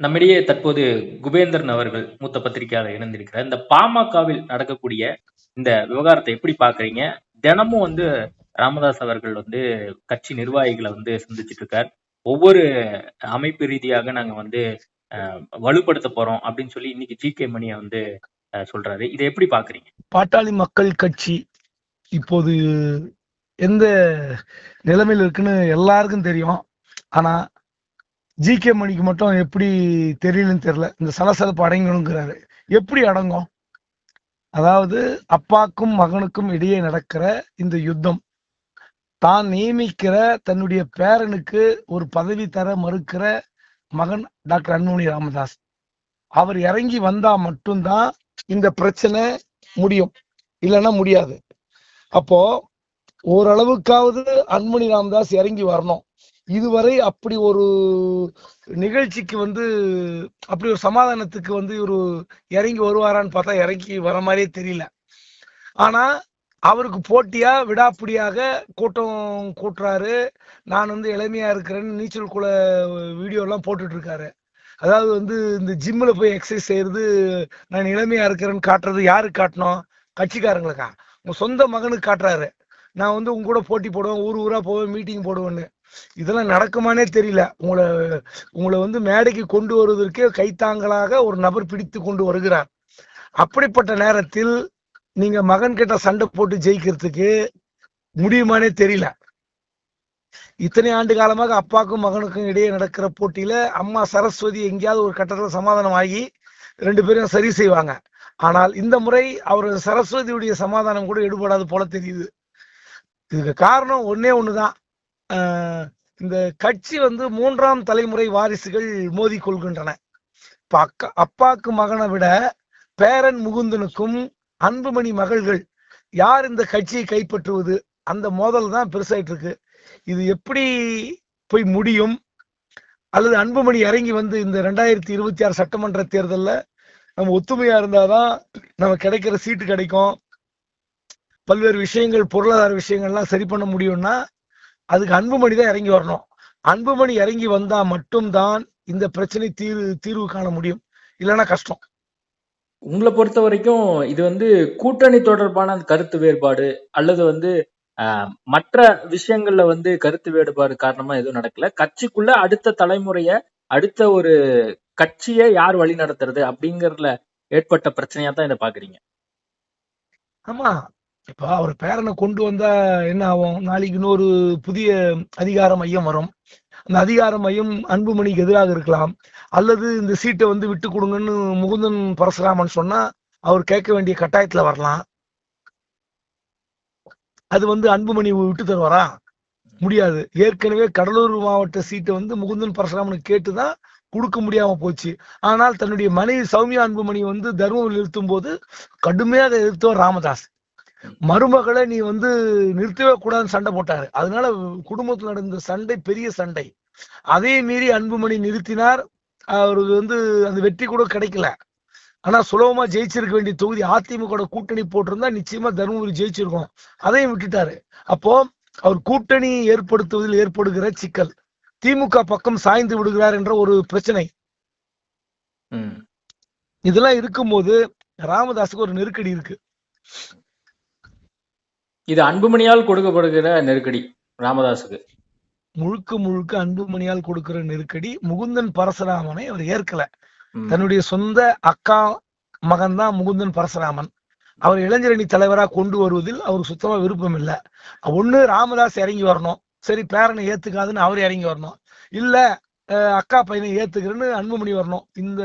நம்மிடையே தற்போது குபேந்திரன் அவர்கள் மூத்த பத்திரிகையாளர் இணைந்திருக்கிறார். இந்த பாமகவில் நடக்கக்கூடிய இந்த விவகாரத்தை எப்படி பாக்குறீங்க தினமும் வந்து ராமதாஸ் அவர்கள் வந்து கட்சி நிர்வாகிகளை வந்து சந்திச்சிட்டு இருக்கார். ஒவ்வொரு அமைப்பு ரீதியாக நாங்க வந்து வலுப்படுத்த போறோம் அப்படின்னு சொல்லி இன்னைக்கு ஜி கே மணியை வந்து அஹ், சொல்றாரு. இதை எப்படி பாக்குறீங்க பாட்டாளி மக்கள் கட்சி இப்போது எந்த நிலைமையில் இருக்குன்னு எல்லாருக்கும் தெரியும். ஆனா ஜி கே மணிக்கு மட்டும் எப்படி தெரியலன்னு தெரியல. இந்த சலசலப்பு அடங்கணுங்கிறாரு. எப்படி அடங்கும்? அதாவது அப்பாக்கும் மகனுக்கும் இடையே நடக்கிற இந்த யுத்தம். தான் நியமிக்கிற தன்னுடைய பேரனுக்கு ஒரு பதவி தர மறுக்கிற மகன் டாக்டர் அன்புமணி ராமதாஸ். அவர் இறங்கி வந்தா மட்டும்தான் இந்த பிரச்சனை முடியும். இல்லைன்னா முடியாது. அப்போ ஓரளவுக்காவது அன்புமணி ராமதாஸ் இறங்கி வரணும். இதுவரை அப்படி ஒரு நிகழ்ச்சிக்கு வந்து அப்படி ஒரு சமாதானத்துக்கு வந்து இவரு இறங்கி வருவாரான்னு பார்த்தா இறங்கி வர மாதிரியே தெரியல. ஆனா அவருக்கு போட்டியா விடாப்பிடியாக கூட்டம் கூட்டுறாரு. நான் வந்து இளமையா இருக்கிறேன்னு நீச்சல் குள வீடியோ எல்லாம் போட்டுட்டு இருக்காரு. அதாவது வந்து இந்த ஜிம்மில் போய் எக்ஸசைஸ் செய்யறது நான் இளமையா இருக்கிறேன்னு காட்டுறது யாருக்கு காட்டணும்? கட்சிக்காரங்களுக்கா? உங்க சொந்த மகனுக்கு காட்டுறாரு. நான் வந்து உங்க கூட போட்டி போடுவேன் ஊர் ஊரா போவேன் மீட்டிங் போடுவேன்னு. இதெல்லாம் நடக்குமானே தெரியல. உங்களை உங்களை வந்து மேடைக்கு கொண்டு வருவதற்கே கைத்தாங்களாக ஒரு நபர் பிடித்து கொண்டு வருகிறார். அப்படிப்பட்ட நேரத்தில் நீங்க மகன் கிட்ட சண்டை போட்டு ஜெயிக்கிறதுக்கு முடியுமானே தெரியல. இத்தனை ஆண்டு காலமாக அப்பாக்கும் மகனுக்கும் இடையே நடக்கிற போட்டியில அம்மா சரஸ்வதி எங்கேயாவது ஒரு கட்டத்துல சமாதானம் ஆகி ரெண்டு பேரும் சரி செய்வாங்க. ஆனால் இந்த முறை அவர் சரஸ்வதியுடைய சமாதானம் கூட எடுபடாது போல தெரியுது. இதுக்கு காரணம் ஒன்னே ஒண்ணுதான். இந்த கட்சி வந்து மூன்றாம் தலைமுறை வாரிசுகள் மோதி கொள்கின்றன. இப்ப அக்கா அப்பாக்கு மகனை விட பேரன் முகுந்தனுக்கும் அன்புமணி மகள்கள் யார் இந்த கட்சியை கைப்பற்றுவது? அந்த மோதல் தான் பெருசாயிட்டு இருக்கு இது எப்படி போய் முடியும்? அல்லது அன்புமணி இறங்கி வந்து இந்த ரெண்டாயிரத்தி இருபத்தி ஆறு சட்டமன்ற தேர்தலில் நம்ம ஒத்துமையா இருந்தாதான் நம்ம கிடைக்கிற சீட்டு கிடைக்கும். பல்வேறு விஷயங்கள் பொருளாதார விஷயங்கள்லாம் சரி பண்ண முடியும்னா அதுக்கு அன்புமணி தான் இறங்கி வரணும். அன்புமணி இறங்கி வந்தா மட்டும்தான் இந்த பிரச்சனை தீர்வு தீர்வு காண முடியும். இல்லைன்னா கஷ்டம். உங்களை பொறுத்த வரைக்கும் இது வந்து கூட்டணி தொடர்பான அந்த கருத்து வேறுபாடு அல்லது வந்து மற்ற விஷயங்கள்ல வந்து கருத்து வேறுபாடு காரணமா எதுவும் நடக்கல. கட்சிக்குள்ள அடுத்த தலைமுறைய அடுத்த ஒரு கட்சியை யார் வழி நடத்துறது அப்படிங்கறதுல ஏற்பட்ட பிரச்சனையா தான் இதை பாக்குறீங்க ஆமா. இப்போ அவர் பேரனை கொண்டு வந்தா என்ன ஆகும்? நாளைக்கு இன்னொரு புதிய அதிகார மையம் வரும். அந்த அதிகார மையம் அன்புமணிக்கு எதிராக இருக்கலாம். அல்லது இந்த சீட்டை வந்து விட்டு கொடுங்கன்னு முகுந்தன் பரசுராமன் சொன்னா அவர் கேட்க வேண்டிய கட்டாயத்துல வரலாம். அது வந்து அன்புமணி விட்டு தருவாரா? முடியாது. ஏற்கனவே கடலூர் மாவட்ட சீட்டை வந்து முகுந்தன் பரசுராமனுக்கு கேட்டுதான் கொடுக்க முடியாம போச்சு. ஆனால் தன்னுடைய மனைவி சௌமியா அன்புமணி வந்து தர்மபுரி நிறுத்தும் போது கடுமையாக எதிர்த்தவர் ராமதாஸ். மருமகளை நீ வந்து நிறுத்தவே கூடாதுன்னு சண்டை போட்டாரு. அதனால குடும்பத்துல நடந்த சண்டை பெரிய சண்டை. அதே மீறி அன்புமணி நிறுத்தினார். அவருக்கு வந்து அந்த வெற்றி கூட கிடைக்கல. ஆனா சுலபமா ஜெயிச்சிருக்க வேண்டிய தொகுதி அதிமுக கூட்டணி போட்டிருந்தா நிச்சயமா தருமபுரி ஜெயிச்சிருக்கும். அதையும் விட்டுட்டாரு. அப்போ அவர் கூட்டணி ஏற்படுத்துவதில் ஏற்படுகிற சிக்கல். திமுக பக்கம் சாய்ந்து விடுகிறார் என்ற ஒரு பிரச்சனை. இதெல்லாம் இருக்கும்போது ராமதாஸுக்கு ஒரு நெருக்கடி இருக்கு. இது அன்புமணியால் கொடுக்கப்படுகிற நெருக்கடி ராமதாஸுக்கு முழுக்க முழுக்க அன்புமணியால் கொடுக்கிற நெருக்கடி முகுந்தன் பரசுராமனை அவர் ஏற்கல. தன்னுடைய சொந்த அக்கா மகன் தான் முகுந்தன் பரசுராமன். அவர் இளைஞரணி தலைவரா கொண்டு வருவதில் அவருக்கு சுத்தமா விருப்பம் இல்ல ஒண்ணு ராமதாஸ் இறங்கி வரணும். சரி பேரனை ஏத்துக்காதுன்னு அவர் இறங்கி வரணும். இல்ல அக்கா பையனை ஏத்துக்கிறேன்னு அன்புமணி வரணும். இந்த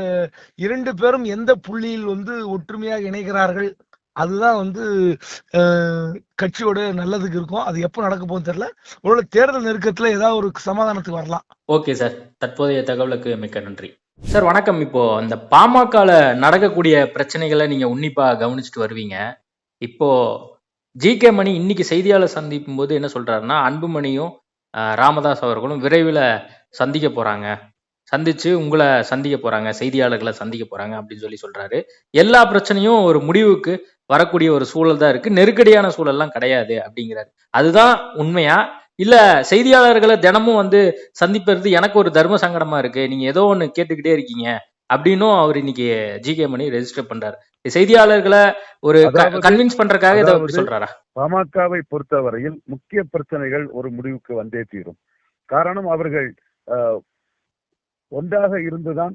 இரண்டு பேரும் எந்த புள்ளியில் வந்து ஒற்றுமையாக இணைகிறார்கள் அதுதான் வந்து கட்சியோட நல்லதுக்கு இருக்கும். அது எப்போ நடக்க போகுதுன்னு தெரியல. ஒருவேளை தேர்தல் நெருக்கத்துல ஏதாவது ஒரு சமாதானத்துக்கு வரலாம். Okay sir. தற்போதைய தகவலுக்கு மிக்க நன்றி. சார் வணக்கம். இப்போ இந்த பாமகல நடக்கக்கூடிய பிரச்சனைகளை நீங்க உன்னிப்பா கவனிச்சுட்டு வருவீங்க. இப்போ ஜி கே மணி இன்னைக்கு செய்தியாளர் சந்திக்கும் போது என்ன சொல்றாருன்னா அன்புமணியும் ராமதாஸ் அவர்களும் விரைவில் சந்திக்க போறாங்க. சந்திச்சு உங்களை சந்திக்க போறாங்க செய்தியாளர்களை சந்திக்க போறாங்க அப்படின்னு சொல்லி சொல்றாரு. எல்லா பிரச்சனையும் ஒரு முடிவுக்கு வரக்கூடிய ஒரு சூழல் தான் இருக்கு. நெருக்கடியான சூழல்லாம் கிடையாது அப்படிங்கிறாரு. அதுதான் உண்மையா? இல்ல செய்தியாளர்களை தினமும் வந்து சந்திப்பது எனக்கு ஒரு தர்ம சங்கடமா இருக்கு. நீங்க ஏதோ ஒண்ணு கேட்டுக்கிட்டே இருக்கீங்க அப்படின்னும் அவர் இன்னைக்கு ஜி கே மணி ரெஜிஸ்டர் பண்றாரு. செய்தியாளர்களை ஒரு கன்வின்ஸ் பண்றதுக்காக இதை சொல்றாரா? பாமகவை பொறுத்தவரையில் முக்கிய பிரச்சனைகள் ஒரு முடிவுக்கு வந்தே தீரும். காரணம் அவர்கள் ஒன்றாக இருந்துதான்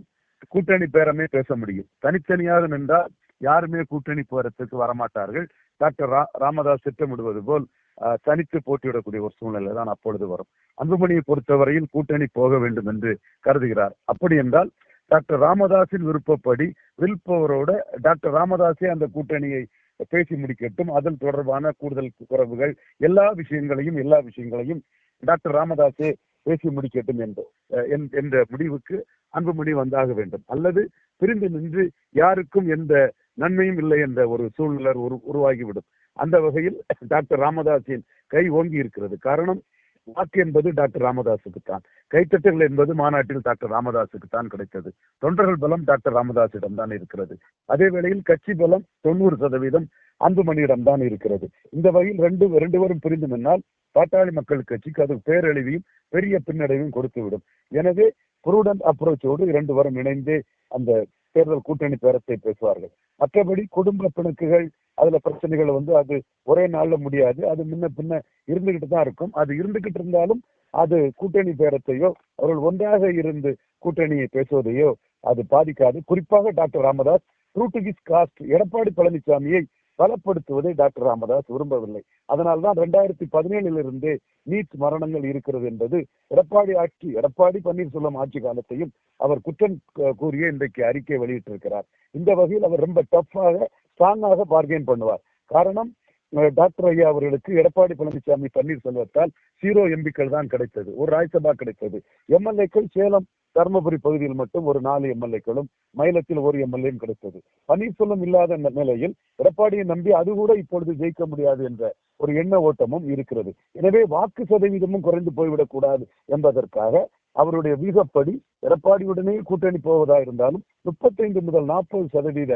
கூட்டணி பேரமே பேச முடியும். தனித்தனியாக நின்றால் யாருமே கூட்டணி போறதுக்கு வரமாட்டார்கள். டாக்டர் ரா- ராமதாஸ் திட்டமிடுவது போல் ஆஹ், தனித்து போட்டியிடக்கூடிய ஒரு சூழ்நிலை தான் அப்பொழுது வரும். அன்புமணியை பொறுத்தவரையில் கூட்டணி போக வேண்டும் என்று கருதுகிறார். அப்படி என்றால் டாக்டர் ராமதாஸின் விருப்பப்படி வில்பவரோட டாக்டர் ராமதாஸே அந்த கூட்டணியை பேசி முடிக்கட்டும். அதன் தொடர்பான கூடுதல் குறவுகள் எல்லா விஷயங்களையும் எல்லா விஷயங்களையும் டாக்டர் ராமதாஸே பேசி முடிக்கட்டும் என்று அஹ், என்- என்ற முடிவுக்கு அன்புமணி வந்தாக வேண்டும். அல்லது பிரிந்து நின்று யாருக்கும் எந்த நன்மையும் இல்லை என்ற ஒரு சூழ்நிலை உரு உருவாகிவிடும். அந்த வகையில் டாக்டர் ராமதாஸின் கை ஓங்கி இருக்கிறது. காரணம் வாக்கு என்பது டாக்டர் ராமதாஸுக்கு தான் கைத்தட்டுகள் என்பது மாநாட்டில் டாக்டர் ராமதாஸுக்கு தான் கிடைத்தது. தொண்டர்கள் பலம் டாக்டர் ராமதாஸிடம் தான் இருக்கிறது. அதே வேளையில் கட்சி பலம் தொண்ணூறு சதவீதம் அன்புமணியிடம் தான் இருக்கிறது. இந்த வகையில் ரெண்டு ரெண்டு பேரும் பிரிந்து முன்னால் பாட்டாளி மக்கள் கட்சிக்கு அது பேரழிவையும் பெரிய பின்னடைவையும் கொடுத்துவிடும். எனவே புரூடன்ட் அப்ரோச்சோடு இரண்டு வரும் இணைந்து அந்த தேர்தல் கூட்டணி பேரத்தை பேசுவார்கள். மற்றபடி குடும்ப பிணக்குகள் அதுல பிரச்சனைகள் வந்து அது ஒரே நாள்ல முடியாது. அது முன்ன பின்ன இருந்துகிட்டு தான் இருக்கும். அது இருந்துகிட்டு இருந்தாலும் அது கூட்டணி பேரத்தையோ அவர்கள் ஒன்றாக இருந்து கூட்டணியை பேசுவதையோ அது பாதிக்காது. குறிப்பாக டாக்டர் ராமதாஸ் ட்ரூ காஸ்ட் எடப்பாடி பழனிசாமியை பலப்படுத்துவதை டாக்டர் ராமதாஸ் விரும்பவில்லை. அதனால்தான் ரெண்டாயிரத்தி பதினேழிலிருந்தே நீட் மரணங்கள் இருக்கிறது என்பது எடப்பாடி ஆட்சி எடப்பாடி பன்னீர்செல்வம் ஆட்சி காலத்தையும் அவர் குற்றம் கூறிய இன்றைக்கு அறிக்கை வெளியிட்டிருக்கிறார். இந்த வகையில் அவர் ரொம்ப டஃப்பாக ஸ்ட்ராங்காக பார்கெயின் பண்ணுவார். காரணம் அஹ், டாக்டர் ஐயா அவர்களுக்கு எடப்பாடி பழனிசாமி பன்னீர்செல்வத்தால் சீரோ எம்பிக்கள் தான் கிடைத்தது. ஒரு ராஜ்யசபா கிடைத்தது. எம்எல்ஏக்கள் சேலம் தர்மபுரி பகுதியில் மட்டும் ஒரு நாலு எம்எல்ஏக்களும் மயிலத்தில் ஒரு எம்எல்ஏயும் கிடைத்தது. பன்னீர்செல்வம் இல்லாத நிலையில் எடப்பாடியை நம்பி அது கூட இப்பொழுது ஜெயிக்க முடியாது என்ற ஒரு எண்ண ஓட்டமும் இருக்கிறது. எனவே வாக்கு சதவீதமும் குறைந்து போய்விடக் கூடாது என்பதற்காக அவருடைய வியூகப்படி எடப்பாடியுடனே கூட்டணி போவதா இருந்தாலும் முப்பத்தைந்து முதல் நாற்பது சதவீத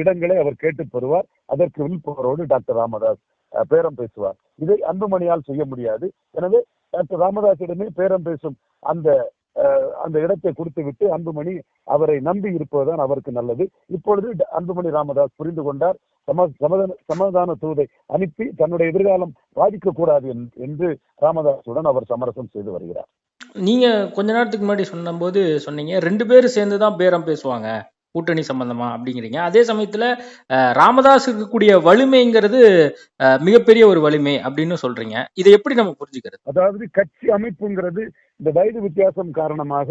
இடங்களை அவர் கேட்டு பெறுவார். அதற்கு வில்பவரோடு டாக்டர் ராமதாஸ் அஹ், பேரம் பேசுவார். இதை அன்புமணியால் செய்ய முடியாது. எனவே டாக்டர் ராமதாஸிடமே பேரம் பேசும் அந்த அந்த இடத்தை கொடுத்து விட்டு அன்புமணி அவரை நம்பி இருப்பதுதான் அவருக்கு நல்லது. இப்பொழுது அன்புமணி ராமதாஸ் புரிந்து கொண்டார். சம சமாதான சமாதான தூதை அனுப்பி தன்னுடைய எதிர்காலம் பாதிக்க கூடாது என்று ராமதாசுடன் அவர் சமரசம் செய்து வருகிறார். நீங்க கொஞ்ச நேரத்துக்கு முன்னாடி சொன்னபோது சொன்னீங்க ரெண்டு பேரும் சேர்ந்து தான் பேரம் பேசுவாங்க. கூட்டணி சம்பந்தமா அப்படிங்கிறீங்க. அதே சமயத்துல அஹ், ராமதாஸ் இருக்கக்கூடிய வலிமைங்கிறது மிகப்பெரிய ஒரு வலிமை அப்படின்னு சொல்றீங்க. இதை எப்படி நம்ம புரிஞ்சுக்கிறது? அதாவது கட்சி அமைப்புங்கிறது இந்த வயது வித்தியாசம் காரணமாக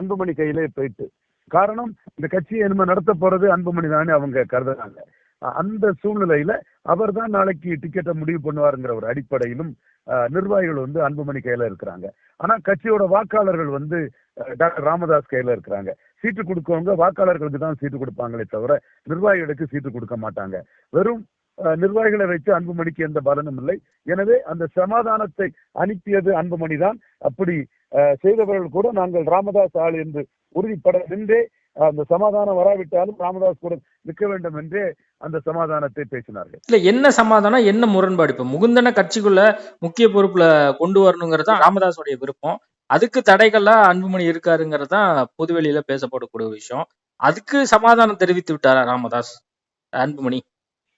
அன்புமணி கையிலே போயிட்டு. காரணம் இந்த கட்சியை நம்ம நடத்த போறது அன்புமணி தானே அவங்க கருதுறாங்க. அந்த சூழ்நிலையில அவர் தான் நாளைக்கு டிக்கெட்டை முடிவு பண்ணுவாருங்கிற ஒரு அடிப்படையிலும் நிர்வாகிகள் வந்து அன்புமணி கையில இருக்கிறாங்க. ஆனா கட்சியோட வாக்காளர்கள் வந்து டாக்டர் ராமதாஸ் கையில இருக்கிறாங்க. சீட்டு கொடுக்கவங்க வாக்காளர்களுக்கு தான் சீட்டு கொடுப்பாங்களே தவிர நிர்வாகிகளுக்கு சீட்டு கொடுக்க மாட்டாங்க. வெறும் நிர்வாகிகளை வைத்து அன்புமணிக்கு எந்த பலனும் இல்லை. எனவே அந்த சமாதானத்தை அனுப்பியது அன்புமணி தான். அப்படி செய்தவர்கள் கூட நாங்கள் ராமதாஸ் ஆள் என்று உறுதிப்பட நின்றே அந்த சமாதானம் வராவிட்டாலும் ராமதாஸ் கூட நிற்க வேண்டும் என்றே அந்த சமாதானத்தை பேசினார்கள். இல்ல என்ன சமாதானம் என்ன முரண்பாடு? இப்ப முகுந்தன கட்சிக்குள்ள முக்கிய பொறுப்புல கொண்டு வரணுங்கிறது தான் ராமதாஸோடைய விருப்பம். அதுக்கு தடைகள்லாம் அன்புமணி இருக்காருங்கிறது தான் பொதுவெளியில பேசப்படக்கூடிய விஷயம். அதுக்கு சமாதானம் தெரிவித்து விட்டாரா ராமதாஸ் அன்புமணி?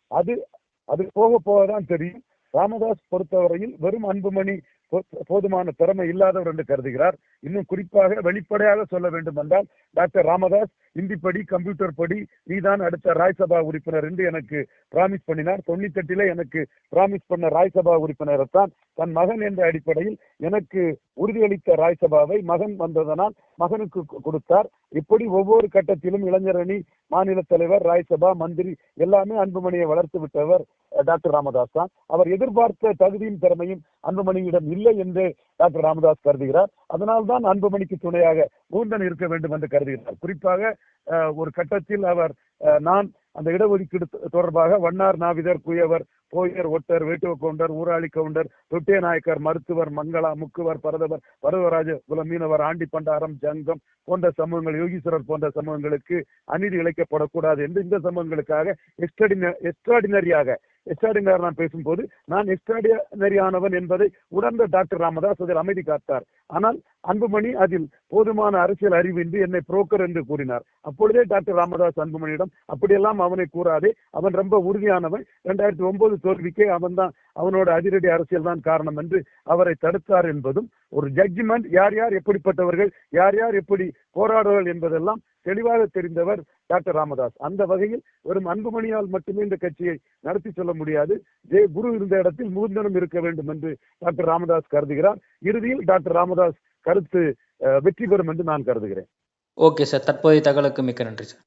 அது அது போக போக தான் தெரியும். ராமதாஸ் பொறுத்தவரையில் வெறும் அன்புமணி போ- போதுமான திறமை இல்லாதவர் என்று கருதுகிறார். இன்னும் குறிப்பாக வெளிப்படையாக சொல்ல வேண்டும் என்றால் டாக்டர் ராமதாஸ் இந்தி படி கம்ப்யூட்டர் படி நீதான் அடுத்த ராஜ்சபா உறுப்பினர் என்று எனக்கு பிராமிஸ் பண்ணினார். தொண்ணூத்தெட்டிலே எனக்கு பிராமிஸ் பண்ண ராஜ்சபா உறுப்பினரை தான் தன் மகன் என்ற அடிப்படையில் எனக்கு உறுதியளித்த ராஜ்சபாவை மகன் வந்ததனால் மகனுக்கு கொடுத்தார். இப்படி ஒவ்வொரு கட்டத்திலும் இளைஞர் அணி மாநில தலைவர் ராஜ்சபா மந்திரி எல்லாமே அன்புமணியை வளர்த்து விட்டவர் டாக்டர் ராமதாஸ் தான். அவர் எதிர்பார்த்த தகுதியும் திறமையும் அன்புமணியிடம் இல்லை என்று டாக்டர் ராமதாஸ் கருதுகிறார். அதனால் தான் அன்புமணிக்கு துணையாக மூந்தன் இருக்க வேண்டும் என்று கருதுகிறார். குறிப்பாக அஹ், ஒரு கட்டத்தில் அவர் அஹ், நான் அந்த இடஒதுக்கீடு தொடர்பாக வண்ணார் நாவிதர் குயவர் போயர் ஒட்டர் வேட்டுவ கவுண்டர் ஊராளி கவுண்டர் தொட்டிய நாயக்கர் மருத்துவர் மங்களா முக்குவர் பரதவர் பரதவராஜ குல மீனவர் ஆண்டி பண்டாரம் ஜங்கம் போன்ற சமூகங்கள் யோகீஸ்வரர் போன்ற சமூகங்களுக்கு அநீதி இழைக்கப்படக்கூடாது என்று இந்த சமூகங்களுக்காக எக்ஸ்ட்ராடினரியாக எஸ்டாடினார் நான் பேசும்போது நான் எஸ்டாடினரியானவன் என்பதை உணர்ந்த டாக்டர் ராமதாஸ் அதில் அமைதி காத்தார். ஆனால் அன்புமணி அதில் போதுமான அரசியல் அறிவின்றி என்னை புரோக்கர் என்று கூறினார். அப்பொழுதே டாக்டர் ராமதாஸ் அன்புமணியிடம் அப்படியெல்லாம் அவனை கூறாதே அவன் ரொம்ப உறுதியானவன். இரண்டாயிரத்தி ஒன்பது தோல்விக்கே அவன்தான் அவனோட அதிரடி அரசியல் தான் காரணம் என்று அவரை தடுத்தார் என்பதும் ஒரு ஜட்ஜ்மெண்ட் யார் யார் எப்படிப்பட்டவர்கள் யார் யார் எப்படி போராடுவார்கள் என்பதெல்லாம் தெளிவாக தெரிந்தவர் டாக்டர் ராமதாஸ். அந்த வகையில் வெறும் அன்புமணியால் மட்டுமே இந்த கட்சியை நடத்தி சொல்ல முடியாது. ஜெய குரு இருந்த இடத்தில் முகுந்தனும் இருக்க வேண்டும் என்று டாக்டர் ராமதாஸ் கருதுகிறார். இறுதியில் டாக்டர் ராமதாஸ் கருத்து வெற்றி பெறும் என்று நான் கருதுகிறேன். Okay sir. தற்போதைய தகவலுக்கு மிக்க நன்றி சார்.